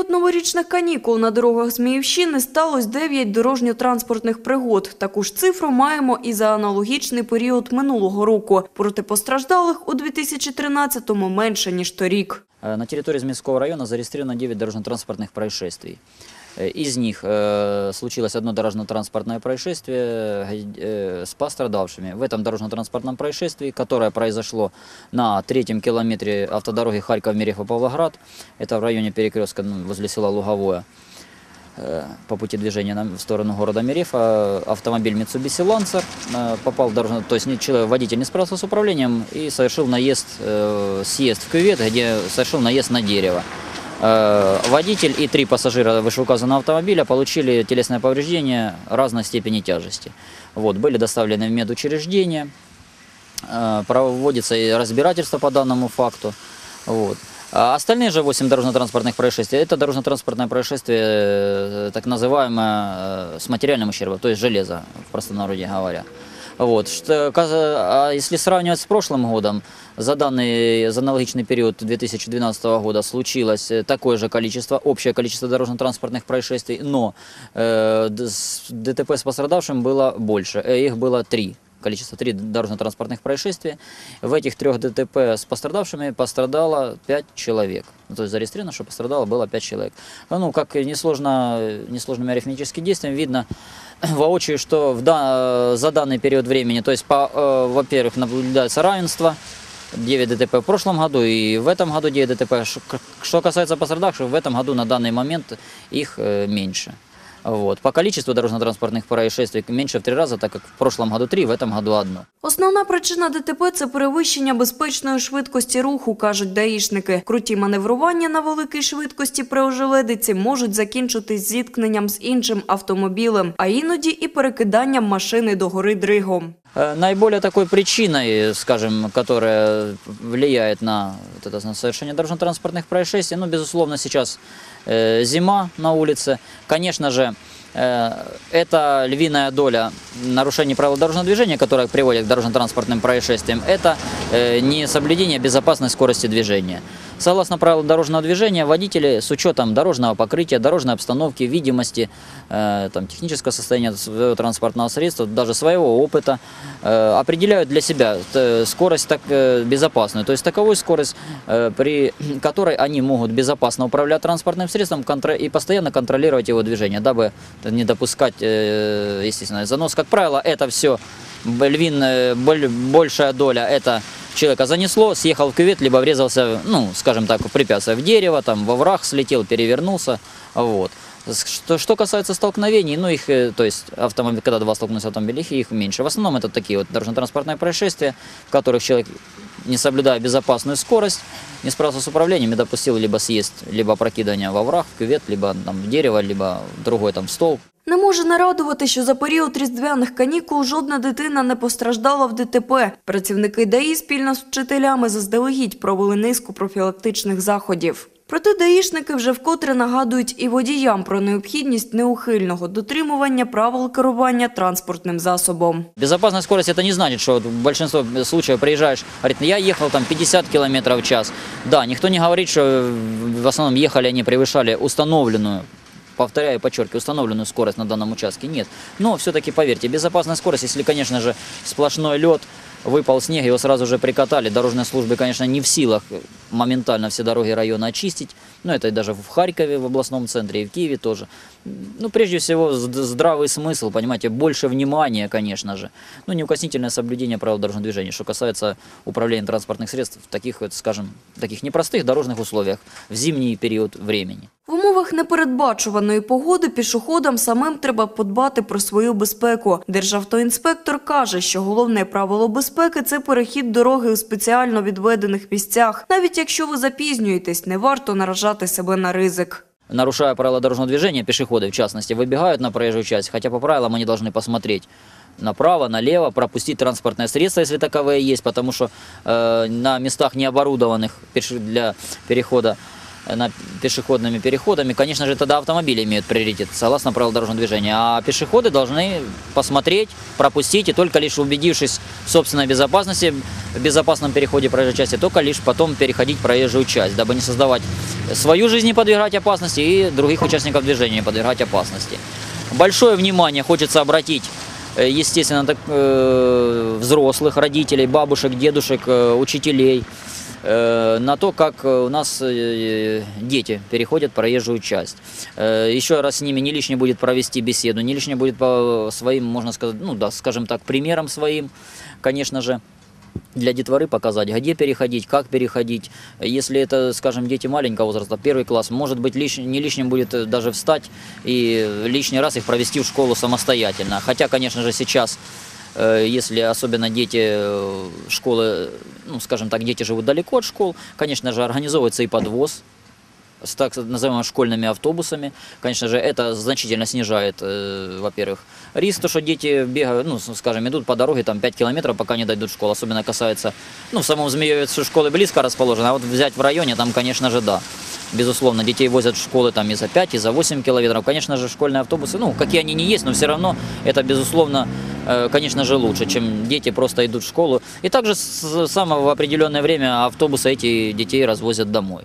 період новорічних канікул на дорогах Зміївщини сталося 9 дорожньо-транспортних пригод. Таку ж цифру маємо і за аналогічний період минулого року. Проти постраждалих у 2013-му менше, ніж торік. Э, На території Зміївського району зареєстровано 9 дорожньо-транспортних происшествий. Э, Из них э, случилось одно дорожно-транспортное происшествие э, с пострадавшими. В этом дорожно-транспортном происшествии, которое произошло на третьем километре автодороги Харьков-Мерехов-Павлоград, это в районе перекрестка возле села Луговое, по пути движения в сторону города Мерефа автомобиль Mitsubishi Lancer попал в дорожно, то есть не- человек, водитель не справился с управлением и совершил наезд, съезд в кювет, где совершил наезд на дерево. Э, Водитель и три пассажира вышеуказанного автомобиля получили телесное повреждение разной степени тяжести. Вот, были доставлены в медучреждение, Э, проводится разбирательство по данному факту. Вот. А остальные же 8 дорожно-транспортных происшествий, это дорожно-транспортное происшествие, э, так называемое, с материальным ущербом, то есть железо, в простонародье говоря. Вот. А если сравнивать с прошлым годом, за данный, за аналогичный период 2012 года случилось э, такое же количество, общее количество дорожно-транспортных происшествий, но э, ДТП с пострадавшим было больше, э, их было три количество три дорожно-транспортных происшествий. В этих трех ДТП с пострадавшими пострадало 5 человек. Ну, То есть зарегистрировано, что пострадало было 5 человек. Ну, как несложно, несложными арифметическими действиями видно воочию, что в да- за данный период времени, то есть, по, э, во-первых, наблюдается равенство, 9 ДТП в прошлом году и в этом году 9 ДТП. Что касается пострадавших, в этом году на данный момент их э, меньше. Вот. По количеству дорожно-транспортных происшествий меньше в три раза, так как в прошлом году три, в этом году одно. Основна причина ДТП – це перевищення безпечної швидкості руху, кажуть даїшники. Круті маневрування на великій швидкості при ожеледиці можуть закінчитись зіткненням з іншим автомобілем, а іноді і перекиданням машини до гори дригом. Э, Наиболее такой причиной, скажем, которая влияет на, вот это, на совершение дорожно-транспортных происшествий, ну, безусловно, сейчас э, зима на улице. Конечно же, э, это львиная доля нарушений правил дорожного движения, которые приводят к дорожно-транспортным происшествиям, это э, не соблюдение безопасной скорости движения. Согласно правилам дорожного движения, водители с учетом дорожного покрытия, дорожной обстановки, видимости, э, там, технического состояния своего транспортного средства, даже своего опыта, э, определяют для себя э, скорость так, э, безопасную, то есть таковую скорость, э, при которой они могут безопасно управлять транспортным средством и постоянно контролировать его движение, дабы не допускать, э, естественно, занос. Как правило, это все боль- большая доля это человека занесло, съехал в кювет, либо врезался, ну, скажем так, в препятствие, в дерево, там, во враг слетел, перевернулся, вот. Что, что касается столкновений, ну, их, э, то есть, автомобиль, когда два столкнулись автомобили, их, меньше. В основном это такие вот дорожно-транспортные происшествия, в которых человек, не соблюдая безопасную скорость, не справился с управлением и допустил либо съезд, либо опрокидывание во враг, в кювет, либо там, в дерево, либо в другой там столб. Не може нарадувати, що за період різдвяних канікул жодна дитина не постраждала в ДТП. Працівники ДАІ спільно з вчителями заздалегідь провели низку профілактичних заходів. Проте даїшники вже вкотре нагадують і водіям про необхідність неухильного дотримування правил керування транспортним засобом. Безопасная скорость это не значит, что вот в большинство случаев приезжаешь, говорит, я ехал там 50 километров в час. Да, никто не говорит, что в основном ехали они превышали установленную повторяю, подчеркиваю, установленную скорость на данном участке нет. Но все-таки поверьте, безопасная скорость, если, конечно же, сплошной лед, выпал снег, его сразу же прикатали. Дорожные службы, конечно, не в силах моментально все дороги района очистить. Но это и даже в Харькове, в областном центре, и в Киеве тоже. Ну, прежде всего, зд- здравый смысл, понимаете, больше внимания, конечно же. Ну, неукоснительное соблюдение правил дорожного движения, что касается управления транспортных средств в таких, скажем, таких непростых дорожных условиях в зимний период времени. В умовах непередбачуваної погоди пішоходам самим треба подбати про свою безпеку. Державтоінспектор каже, що головне правило безпеки – це перехід дороги у спеціально відведених місцях. Навіть якщо ви запізнюєтесь, не варто наражати себе на ризик. нарушая правила дорожного движения, пешеходы в частности, выбегают на проезжую часть, хотя по правилам они должны посмотреть направо, налево, пропустить транспортное средство, если таковые есть, потому что э, на местах необорудованных пеше- для перехода э, На пешеходными переходами, конечно же, тогда автомобили имеют приоритет, согласно правилам дорожного движения, а пешеходы должны посмотреть, пропустить, и только лишь убедившись в собственной безопасности, в безопасном переходе проезжей части, только лишь потом переходить проезжую часть, дабы не создавать свою жизнь не подвергать опасности и других участников движения не подвергать опасности. Большое внимание хочется обратить э, естественно, так, э, взрослых, родителей, бабушек, дедушек, э, учителей, э, на то, как э, у нас э, дети переходят проезжую часть. Э, Еще раз с ними не лишне будет провести беседу, не лишне будет по своим, можно сказать, ну да, скажем так, примерам своим, конечно же, для детворы показать, где переходить, как переходить. Если это, скажем, дети маленького возраста, первый класс, может быть, лиш... не лишним будет э, даже встать и лишний раз их провести в школу самостоятельно. Хотя, конечно же, сейчас, э, если особенно дети э, школы, ну, скажем так, дети живут далеко от школ, конечно же, организовывается и подвоз с так называемыми школьными автобусами. Конечно же, это значительно снижает, э, во-первых, риск, то, что дети бегают, ну, скажем, идут по дороге там 5 километров, пока не дойдут в школу. Особенно касается, ну, в самом Змеевице школы близко расположены, а вот взять в районе, там, конечно же, да. Безусловно, детей возят в школы там и за 5, и за 8 километров. Конечно же, школьные автобусы, ну, какие они не есть, но все равно это, безусловно, э, конечно же, лучше, чем дети просто идут в школу. И также с- само в определенное время автобусы эти детей развозят домой.